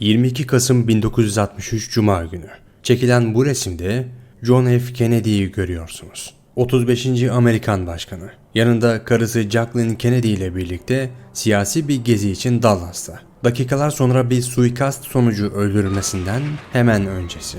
22 Kasım 1963 Cuma günü. Çekilen bu resimde John F. Kennedy'yi görüyorsunuz. 35. Amerikan Başkanı. Yanında karısı Jacqueline Kennedy ile birlikte siyasi bir gezi için Dallas'ta. Dakikalar sonra bir suikast sonucu öldürülmesinden hemen öncesi.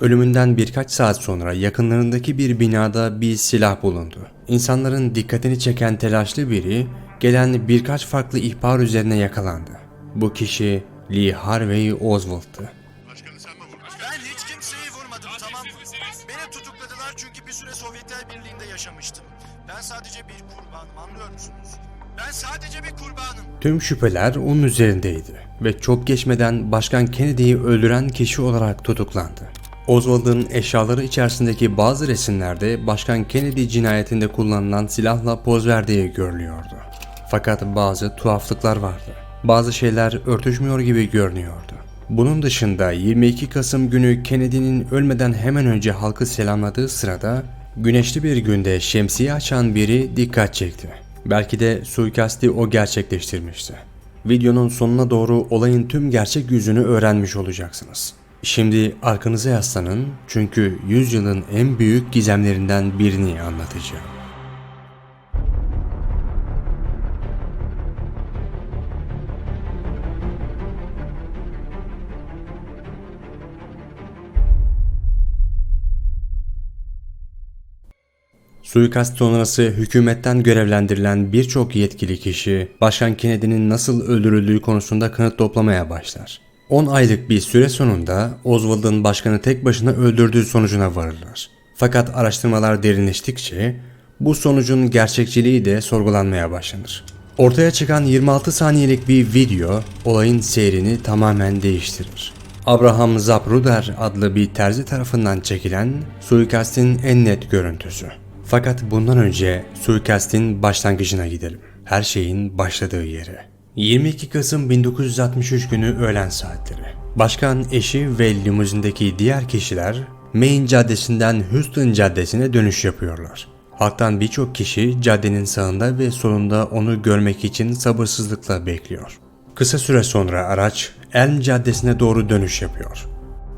Ölümünden birkaç saat sonra yakınlarındaki bir binada bir silah bulundu. İnsanların dikkatini çeken telaşlı biri gelen birkaç farklı ihbar üzerine yakalandı. Bu kişi Lee Harvey Oswald'tı. Ben hiç kimseyi vurmadım tamam mı? Beni tutukladılar çünkü bir süre Sovyetler Birliği'nde yaşamıştım. Ben sadece bir kurbanım anlıyor musunuz? Ben sadece bir kurbanım. Tüm şüpheler onun üzerindeydi ve çok geçmeden Başkan Kennedy'yi öldüren kişi olarak tutuklandı. Oswald'ın eşyaları içerisindeki bazı resimlerde Başkan Kennedy cinayetinde kullanılan silahla poz verdiği görülüyordu. Fakat bazı tuhaflıklar vardı. Bazı şeyler örtüşmüyor gibi görünüyordu. Bunun dışında 22 Kasım günü Kennedy'nin ölmeden hemen önce halkı selamladığı sırada güneşli bir günde şemsiye açan biri dikkat çekti. Belki de suikasti o gerçekleştirmişti. Videonun sonuna doğru olayın tüm gerçek yüzünü öğrenmiş olacaksınız. Şimdi arkanıza yaslanın çünkü yüzyılın en büyük gizemlerinden birini anlatacağım. Suikast sonrası hükümetten görevlendirilen birçok yetkili kişi Başkan Kennedy'nin nasıl öldürüldüğü konusunda kanıt toplamaya başlar. 10 aylık bir süre sonunda Oswald'ın başkanı tek başına öldürdüğü sonucuna varırlar. Fakat araştırmalar derinleştikçe bu sonucun gerçekçiliği de sorgulanmaya başlanır. Ortaya çıkan 26 saniyelik bir video olayın seyrini tamamen değiştirir. Abraham Zapruder adlı bir terzi tarafından çekilen suikastin en net görüntüsü. Fakat bundan önce suikastin başlangıcına gidelim. Her şeyin başladığı yere. 22 Kasım 1963 günü öğlen saatleri. Başkan eşi ve limuzindeki diğer kişiler Main Caddesi'nden Houston Caddesi'ne dönüş yapıyorlar. Halktan birçok kişi caddenin sağında ve solunda onu görmek için sabırsızlıkla bekliyor. Kısa süre sonra araç Elm Caddesi'ne doğru dönüş yapıyor.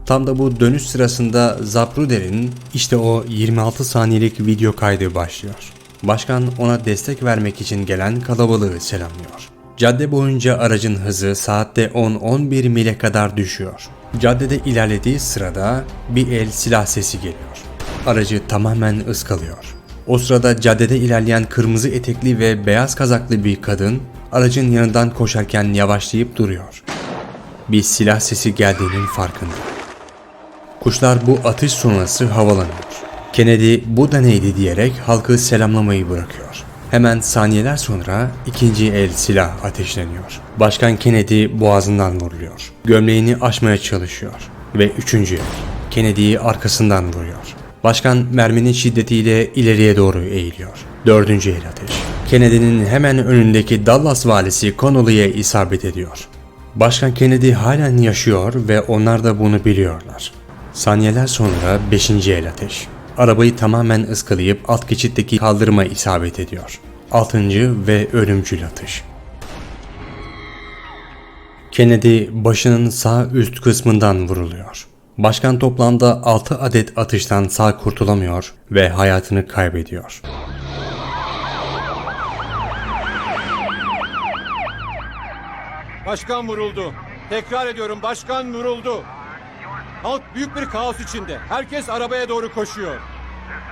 Tam da bu dönüş sırasında Zapruder'in işte o 26 saniyelik video kaydı başlıyor. Başkan ona destek vermek için gelen kalabalığı selamlıyor. Cadde boyunca aracın hızı saatte 10-11 mile kadar düşüyor. Caddede ilerlediği sırada bir el silah sesi geliyor. Aracı tamamen ıskalıyor. O sırada caddede ilerleyen kırmızı etekli ve beyaz kazaklı bir kadın aracın yanından koşarken yavaşlayıp duruyor. Bir silah sesi geldiğinin farkında. Kuşlar bu atış sonrası havalanıyor. Kennedy bu da neydi diyerek halkı selamlamayı bırakıyor. Hemen saniyeler sonra ikinci el silah ateşleniyor. Başkan Kennedy boğazından vuruluyor. Gömleğini açmaya çalışıyor. Ve üçüncü el. Kennedy'yi arkasından vuruyor. Başkan merminin şiddetiyle ileriye doğru eğiliyor. Dördüncü el ateş. Kennedy'nin hemen önündeki Dallas valisi Connolly'e isabet ediyor. Başkan Kennedy halen yaşıyor ve onlar da bunu biliyorlar. Saniyeler sonra 5. el ateş. Arabayı tamamen ıskalayıp alt geçitteki kaldırıma isabet ediyor. 6. ve ölümcül atış. Kennedy başının sağ üst kısmından vuruluyor. Başkan toplamda 6 adet atıştan sağ kurtulamıyor ve hayatını kaybediyor. Başkan vuruldu. Tekrar ediyorum başkan vuruldu. Halk büyük bir kaos içinde. Herkes arabaya doğru koşuyor.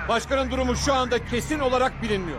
Başkanın durumu şu anda kesin olarak bilinmiyor.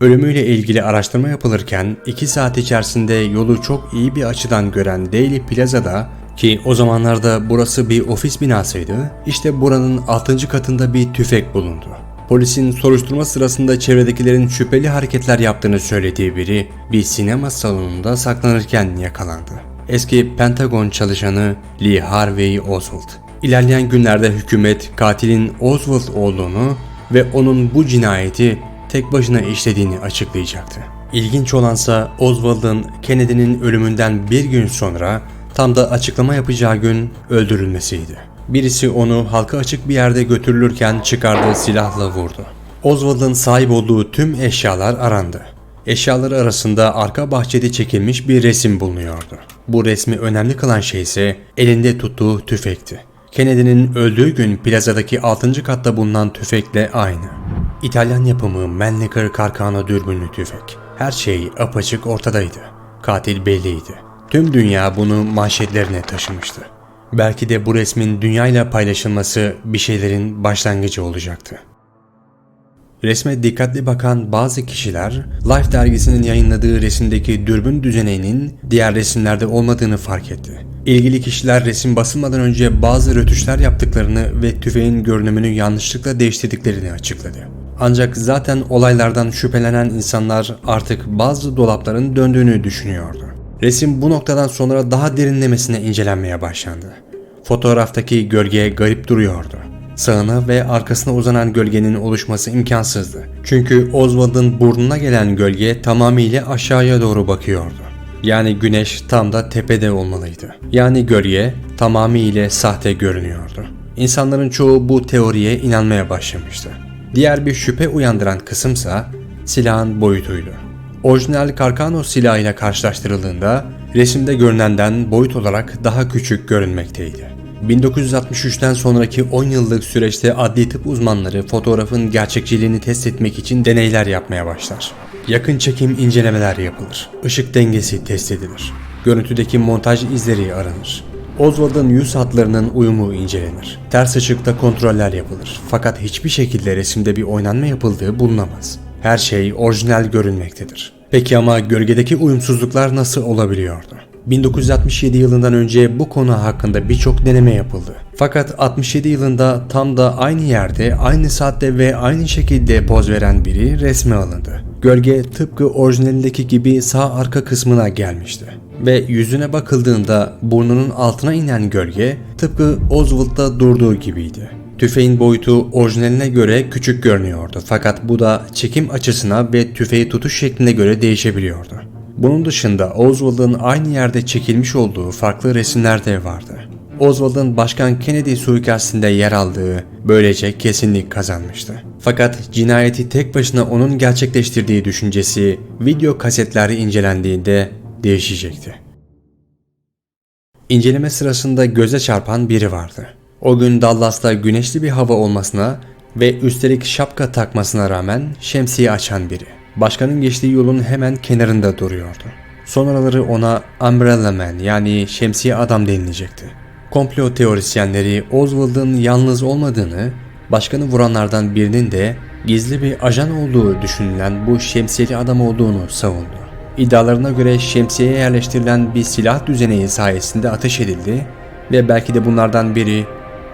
Ölümüyle ilgili araştırma yapılırken 2 saat içerisinde yolu çok iyi bir açıdan gören Daily Plaza'da ki o zamanlarda burası bir ofis binasıydı, işte buranın 6. katında bir tüfek bulundu. Polisin soruşturma sırasında çevredekilerin şüpheli hareketler yaptığını söylediği biri bir sinema salonunda saklanırken yakalandı. Eski Pentagon çalışanı Lee Harvey Oswald. İlerleyen günlerde hükümet katilin Oswald olduğunu ve onun bu cinayeti tek başına işlediğini açıklayacaktı. İlginç olansa Oswald'ın Kennedy'nin ölümünden bir gün sonra tam da açıklama yapacağı gün öldürülmesiydi. Birisi onu halka açık bir yerde götürülürken çıkardığı silahla vurdu. Oswald'ın sahip olduğu tüm eşyalar arandı. Eşyaları arasında arka bahçede çekilmiş bir resim bulunuyordu. Bu resmi önemli kılan şey ise elinde tuttuğu tüfekti. Kennedy'nin öldüğü gün plazadaki 6. katta bulunan tüfekle aynı. İtalyan yapımı Mannlicher Carcano dürbünlü tüfek. Her şey apaçık ortadaydı. Katil belliydi. Tüm dünya bunu manşetlerine taşımıştı. Belki de bu resmin dünyayla paylaşılması bir şeylerin başlangıcı olacaktı. Resme dikkatli bakan bazı kişiler Life dergisinin yayınladığı resimdeki dürbün düzeneğinin diğer resimlerde olmadığını fark etti. İlgili kişiler resim basılmadan önce bazı rötuşlar yaptıklarını ve tüfeğin görünümünü yanlışlıkla değiştirdiklerini açıkladı. Ancak zaten olaylardan şüphelenen insanlar artık bazı dolapların döndüğünü düşünüyordu. Resim bu noktadan sonra daha derinlemesine incelenmeye başlandı. Fotoğraftaki gölge garip duruyordu. Sağına ve arkasına uzanan gölgenin oluşması imkansızdı. Çünkü Oswald'ın burnuna gelen gölge tamamıyla aşağıya doğru bakıyordu. Yani güneş tam da tepede olmalıydı. Yani gölge tamamıyla sahte görünüyordu. İnsanların çoğu bu teoriye inanmaya başlamıştı. Diğer bir şüphe uyandıran kısımsa silahın boyutuydu. Orijinal Carcano silahıyla karşılaştırıldığında resimde görünenden boyut olarak daha küçük görünmekteydi. 1963'ten sonraki 10 yıllık süreçte adli tıp uzmanları fotoğrafın gerçekçiliğini test etmek için deneyler yapmaya başlar. Yakın çekim incelemeler yapılır. Işık dengesi test edilir. Görüntüdeki montaj izleri aranır. Oswald'ın yüz hatlarının uyumu incelenir. Ters ışıkta kontroller yapılır. Fakat hiçbir şekilde resimde bir oynanma yapıldığı bulunamaz. Her şey orijinal görünmektedir. Peki ama gölgedeki uyumsuzluklar nasıl olabiliyordu? 1967 yılından önce bu konu hakkında birçok deneme yapıldı. Fakat 67 yılında tam da aynı yerde, aynı saatte ve aynı şekilde poz veren biri resme alındı. Gölge tıpkı orijinalindeki gibi sağ arka kısmına gelmişti. Ve yüzüne bakıldığında burnunun altına inen gölge tıpkı Oswald'da durduğu gibiydi. Tüfeğin boyutu orijinaline göre küçük görünüyordu fakat bu da çekim açısına ve tüfeği tutuş şekline göre değişebiliyordu. Bunun dışında Oswald'ın aynı yerde çekilmiş olduğu farklı resimler de vardı. Oswald'ın Başkan Kennedy suikastinde yer aldığı böylece kesinlik kazanmıştı. Fakat cinayeti tek başına onun gerçekleştirdiği düşüncesi video kasetleri incelendiğinde değişecekti. İnceleme sırasında göze çarpan biri vardı. O gün Dallas'ta güneşli bir hava olmasına ve üstelik şapka takmasına rağmen şemsiye açan biri. Başkanın geçtiği yolun hemen kenarında duruyordu. Sonraları ona Umbrella Man yani şemsiye adam denilecekti. Komplo teorisyenleri Oswald'ın yalnız olmadığını, başkanı vuranlardan birinin de gizli bir ajan olduğu düşünülen bu şemsiyeli adam olduğunu savundu. İddialarına göre şemsiyeye yerleştirilen bir silah düzeneği sayesinde ateş edildi ve belki de bunlardan biri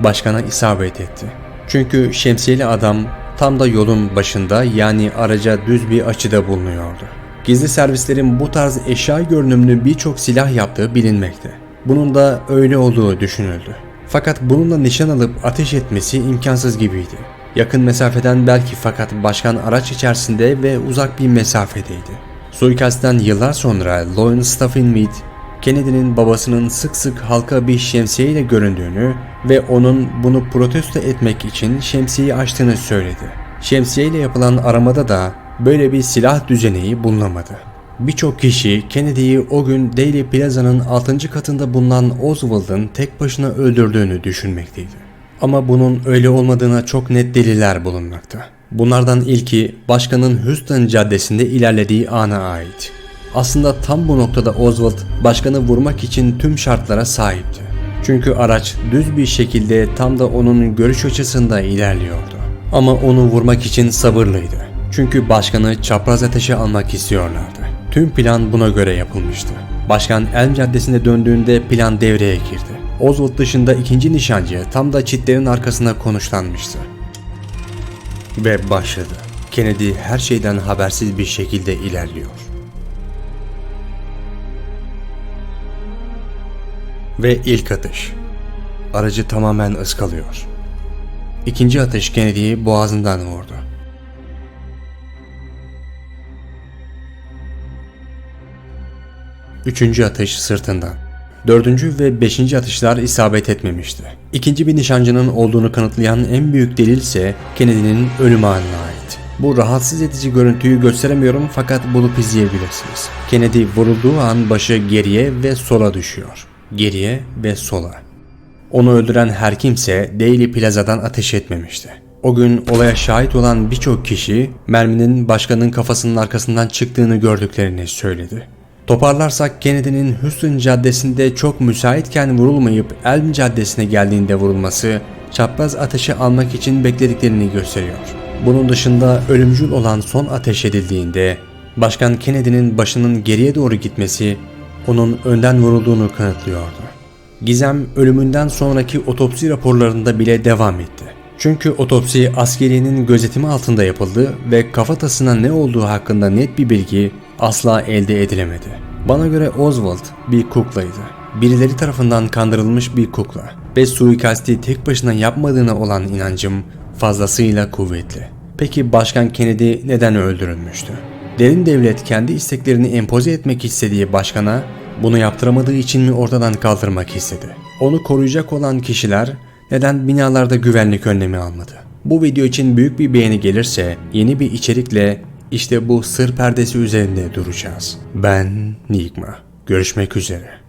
başkana isabet etti. Çünkü şemsiyeli adam tam da yolun başında yani araca düz bir açıda bulunuyordu. Gizli servislerin bu tarz eşya görünümlü birçok silah yaptığı bilinmekte. Bunun da öyle olduğu düşünüldü. Fakat bununla nişan alıp ateş etmesi imkansız gibiydi. Yakın mesafeden belki fakat başkan araç içerisinde ve uzak bir mesafedeydi. Suikastten yıllar sonra Lawrence Stuffinmead, Kennedy'nin babasının sık sık halka bir şemsiyeyle göründüğünü ve onun bunu protesto etmek için şemsiyeyi açtığını söyledi. Şemsiyeyle yapılan aramada da böyle bir silah düzeneği bulunamadı. Birçok kişi Kennedy'yi o gün Daily Plaza'nın 6. katında bulunan Oswald'ın tek başına öldürdüğünü düşünmekteydi. Ama bunun öyle olmadığına çok net deliller bulunmakta. Bunlardan ilki başkanın Houston caddesinde ilerlediği ana ait. Aslında tam bu noktada Oswald başkanı vurmak için tüm şartlara sahipti. Çünkü araç düz bir şekilde tam da onun görüş açısında ilerliyordu. Ama onu vurmak için sabırlıydı. Çünkü başkanı çapraz ateşe almak istiyorlardı. Tüm plan buna göre yapılmıştı. Başkan Elm Caddesi'ne döndüğünde plan devreye girdi. Oswald dışında ikinci nişancı tam da çitlerin arkasına konuşlanmıştı. Ve başladı. Kennedy her şeyden habersiz bir şekilde ilerliyor. Ve ilk atış. Aracı tamamen ıskalıyor. İkinci atış Kennedy'yi boğazından vurdu. Üçüncü atış sırtından. Dördüncü ve beşinci atışlar isabet etmemişti. İkinci bir nişancının olduğunu kanıtlayan en büyük delil ise Kennedy'nin ölüm anına ait. Bu rahatsız edici görüntüyü gösteremiyorum fakat bulup izleyebilirsiniz. Kennedy vurulduğu an başı geriye ve sola düşüyor. Geriye ve sola. Onu öldüren her kimse Daily Plaza'dan ateş etmemişti. O gün olaya şahit olan birçok kişi merminin başkanın kafasının arkasından çıktığını gördüklerini söyledi. Toparlarsak Kennedy'nin Houston Caddesi'nde çok müsaitken vurulmayıp Elm Caddesi'ne geldiğinde vurulması çapraz ateşi almak için beklediklerini gösteriyor. Bunun dışında ölümcül olan son ateş edildiğinde Başkan Kennedy'nin başının geriye doğru gitmesi onun önden vurulduğunu kanıtlıyordu. Gizem ölümünden sonraki otopsi raporlarında bile devam etti. Çünkü otopsi askeriyenin gözetimi altında yapıldı ve kafatasına ne olduğu hakkında net bir bilgi asla elde edilemedi. Bana göre Oswald bir kuklaydı. Birileri tarafından kandırılmış bir kukla ve suikasti tek başına yapmadığına olan inancım fazlasıyla kuvvetli. Peki Başkan Kennedy neden öldürülmüştü? Derin devlet kendi isteklerini empoze etmek istediği başkana bunu yaptıramadığı için mi ortadan kaldırmak istedi? Onu koruyacak olan kişiler neden binalarda güvenlik önlemi almadı? Bu video için büyük bir beğeni gelirse yeni bir içerikle işte bu sır perdesi üzerinde duracağız. Ben Nigma. Görüşmek üzere.